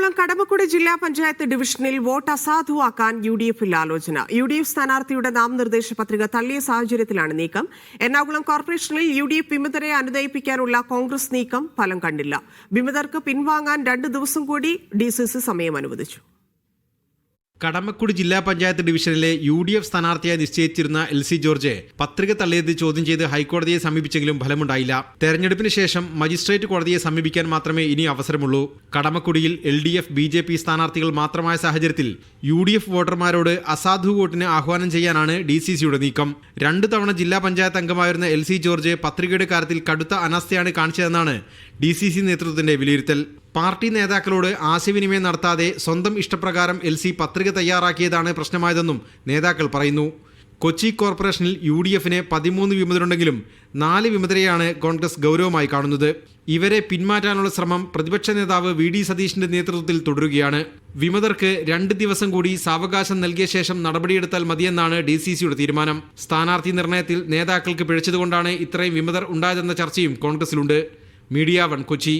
എറണാകുളം കടമക്കുടി ജില്ലാ പഞ്ചായത്ത് ഡിവിഷനിൽ vote അസാധുവാക്കാൻ U D എഫിൽ ആലോചന. യു ഡി എഫ് സ്ഥാനാർത്ഥിയുടെ നാമനിർദ്ദേശ പത്രിക തള്ളിയ സാഹചര്യത്തിലാണ് നീക്കം. എറണാകുളം കോർപ്പറേഷനിൽ യു ഡി എഫ് വിമതരെ അനുദയിപ്പിക്കാനുള്ള കോൺഗ്രസ് നീക്കം ഫലം കണ്ടില്ല. വിമതർക്ക് പിൻവാങ്ങാൻ രണ്ട് ദിവസം കൂടി ഡി സി സി സമയം അനുവദിച്ചു. കടമക്കുടി ജില്ലാ പഞ്ചായത്ത് ഡിവിഷനിലെ യു ഡി എഫ് സ്ഥാനാർത്ഥിയായി നിശ്ചയിച്ചിരുന്ന എൽ സി ജോർജ് പത്രിക തള്ളിയത് ചോദ്യം ചെയ്ത് ഹൈക്കോടതിയെ സമീപിച്ചെങ്കിലും ഫലമുണ്ടായില്ല. തെരഞ്ഞെടുപ്പിന് ശേഷം മജിസ്ട്രേറ്റ് കോടതിയെ സമീപിക്കാൻ മാത്രമേ ഇനി അവസരമുള്ളൂ. കടമക്കുടിയിൽ L D F B J P സ്ഥാനാർത്ഥികൾ മാത്രമായ സാഹചര്യത്തിൽ യു ഡി എഫ് വോട്ടർമാരോട് അസാധു വോട്ടിന് ആഹ്വാനം ചെയ്യാനാണ് ഡി സി സിയുടെ നീക്കം. രണ്ടു തവണ ജില്ലാ പഞ്ചായത്ത് അംഗമായിരുന്ന എൽ സി ജോർജ് പത്രികയുടെ കാര്യത്തിൽ കടുത്ത അനാസ്ഥയാണ് കാണിച്ചതെന്നാണ് ഡി സി സി നേതൃത്വത്തിന്റെ വിലയിരുത്തൽ. പാർട്ടി നേതാക്കളോട് ആശയവിനിമയം നടത്താതെ സ്വന്തം ഇഷ്ടപ്രകാരം എൽ സി പത്രിക തയ്യാറാക്കിയതാണ് പ്രശ്നമായതെന്നും നേതാക്കൾ പറയുന്നു. കൊച്ചി കോർപ്പറേഷനിൽ യു ഡി എഫിന് പതിമൂന്ന് വിമതരുണ്ടെങ്കിലും നാല് വിമതരെയാണ് കോൺഗ്രസ് ഗൗരവമായി കാണുന്നത്. ഇവരെ പിന്മാറ്റാനുള്ള ശ്രമം പ്രതിപക്ഷ നേതാവ് വി ഡി സതീഷിന്റെ നേതൃത്വത്തിൽ തുടരുകയാണ്. വിമതർക്ക് രണ്ട് ദിവസം കൂടി സാവകാശം നൽകിയ ശേഷം നടപടിയെടുത്താൽ മതിയെന്നാണ് ഡി സി സിയുടെ തീരുമാനം. സ്ഥാനാർത്ഥി നിർണയത്തിൽ നേതാക്കൾക്ക് പിഴച്ചതുകൊണ്ടാണ് ഇത്രയും വിമതർ ഉണ്ടായതെന്ന ചർച്ചയും കോൺഗ്രസിലുണ്ട്. Media one Kochi.